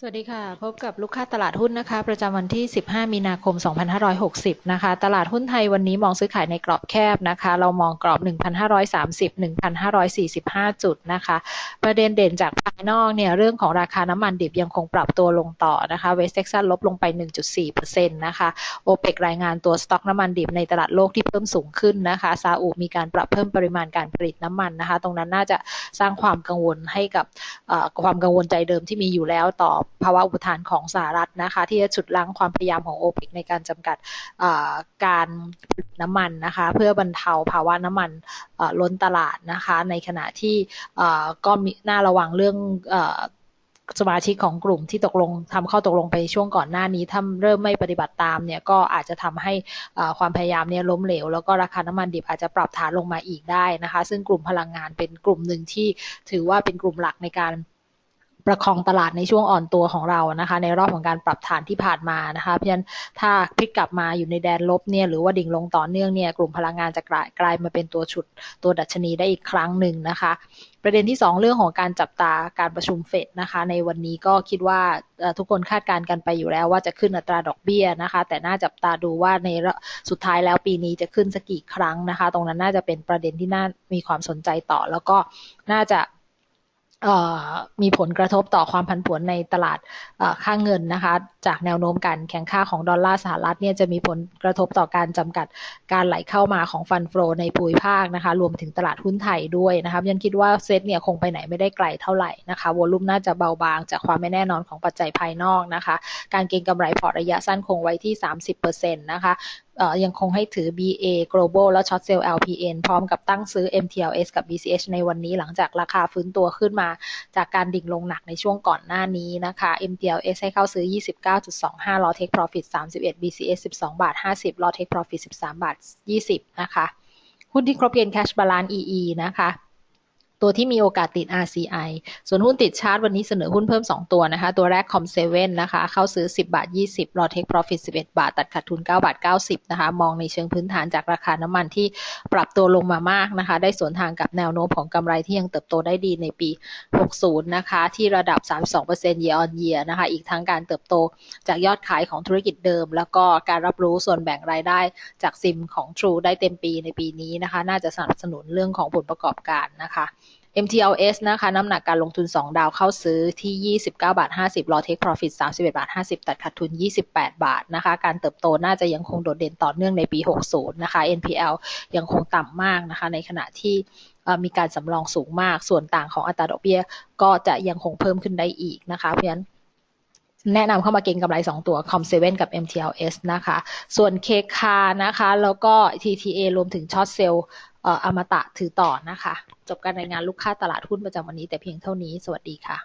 สวัสดีค่ะ พบกับลูกค้าตลาดหุ้นนะคะ ประจำวันที่ 15 มีนาคม 2560 นะคะ ตลาดหุ้นไทยวันนี้มองซื้อขายในกรอบแคบนะคะ เรามองกรอบ 1,530 1,545 จุดนะคะ ประเด็นเด่นจากภายนอกเนี่ย เรื่องของราคาน้ำมันดิบยังคงปรับตัวลงต่อนะคะเวสเท็กซัสลบลงไป 1.4%นะคะโอเปกรายงานตัวสต็อกน้ำมันดิบในตลาดโลกที่เพิ่มสูงขึ้นนะคะซาอุมีการปรับเพิ่มปริมาณการผลิตน้ำมันนะคะ ตรงนั้นน่าจะสร้างความกังวลให้กับความกังวลใจเดิมที่มีอยู่แล้วต่อภาวะอุปทานของสหรัฐนะคะ ที่จะฉุดล้างความพยายามของโอเปกในการจำกัดการผลิตน้ำมันนะคะ เพื่อบรรเทาภาวะน้ำมันล้นตลาดนะคะ ในขณะที่ก็มีน่าระวังเรื่องสมาชิกของกลุ่มที่ตกลงทำเข้าตกลงไปช่วงก่อนหน้านี้ถ้าเริ่มไม่ปฏิบัติตามเนี่ยก็อาจจะทำให้ความพยายามเนี่ยล้มเหลว แล้วก็ราคาน้ำมันดิบอาจจะปรับฐานลงมาอีกได้นะคะ ซึ่งกลุ่มพลังงานเป็นกลุ่มหนึ่งที่ถือว่าเป็นกลุ่มหลักในการ ประคองตลาดในช่วงอ่อนตัวของเรานะคะ ในรอบของการปรับฐานที่ผ่านมานะคะ เพราะฉะนั้นถ้าพลิกกลับมาอยู่ในแดนลบเนี่ยหรือว่าดิ่งลงต่อเนื่องเนี่ยกลุ่มพลังงานจะกลายกลายมาเป็นตัวฉุดตัวดัชนีได้อีกครั้งหนึ่งนะคะ ประเด็นที่ 2 เรื่องของการจับตาการประชุมเฟดนะคะ ในวันนี้ก็คิดว่าทุกคนคาดการณ์กันไปอยู่แล้วว่าจะขึ้นอัตราดอกเบี้ยนะคะ แต่น่าจับตาดูว่าในสุดท้ายแล้วปีนี้จะขึ้นสักกี่ครั้งนะคะ ตรงนั้นน่าจะเป็นประเด็นที่น่ามีความสนใจต่อ แล้วก็น่าจะ มีผลกระทบต่อความผันผวนในตลาดค่างเงินนะคะ จากแนวโน้มการแข่งค่าของดอลลาร์สหรัฐเนี่ยจะมีผลกระทบต่อการจำกัดการไหลเข้ามาของฟันโฟในภูมิภาคนะคะ รวมถึงตลาดหุ้นไทยด้วยนะคะยันคิดว่าเซตเนี่ยคงไปไหนไม่ได้ไกลเท่าไหร่นะคะวอลุ่มน่าจะเบาบางจากความไม่แน่นอนของปัจจัยภายนอกนะคะ การเก็งกำไรพอร์ตระยะสั้นคงไว้ที่ 30%นะคะ ยังคงให้ถือ BA Global และ Short Sell LPN พร้อมกับตั้งซื้อ MTLS กับ BCH ในวันนี้หลังจากราคาฟื้นตัวขึ้นมา จากการดิ่งลงหนักในช่วงก่อนหน้านี้นะคะ MTLS ให้เข้าซื้อ 29.25 รอ Take Profit 31 BCH 12 บาท 50 รอ Take Profit 13 บาท 20 นะคะ หุ้นที่ครบเกณฑ์ Cash Balance EE นะคะ ตัวที่มีโอกาสติด RCI ส่วนหุ้นติดชาร์ตวันนี้เสนอหุ้นเพิ่ม 2 ตัวนะคะ ตัวแรก Com7 นะคะ เข้าซื้อ 10 บาท 20 รอเทคโปรฟิต 11 บาท ตัดขาดทุน 9 บาท 90 นะคะ มองในเชิงพื้นฐานจากราคาน้ำมันที่ปรับตัวลงมามากนะคะ ได้สวนทางกับแนวโน้มของกำไรที่ยังเติบโตได้ดีในปี 60 นะคะ ที่ระดับ 32% year on year นะคะ อีกทั้งการเติบโตจากยอดขายของธุรกิจเดิม แล้วก็การรับรู้ส่วนแบ่งรายได้จากซิมของ True ได้เต็มปีในปีนี้นะคะ น่าจะสนับสนุนเรื่องของผลประกอบการนะคะ MTLS นะคะ น้ำหนักการลงทุน 2 ดาวเข้าซื้อที่ 29 บาท 50 รอเทคโปรฟิต31 บาท 50 ตัดขาดทุน 28 บาทนะคะ การเติบโตน่าจะยังคงโดดเด่นต่อเนื่องในปี 60 นะคะ NPL ยังคงต่ำมากนะคะ ในขณะที่มีการสำรองสูงมาก ส่วนต่างของอัตราดอกเบี้ยก็จะยังคงเพิ่มขึ้นได้อีกนะคะ เพราะฉะนั้นแนะนำเข้ามาเก็งกำไร 2 ตัว Com7 กับ MTLS นะคะ ส่วน KK นะคะ แล้วก็ TTA รวมถึงช็อตเซล อมตะถือต่อนะคะ จบการรายงานลูกค้าตลาดหุ้นประจำวันนี้แต่เพียงเท่านี้ สวัสดีค่ะ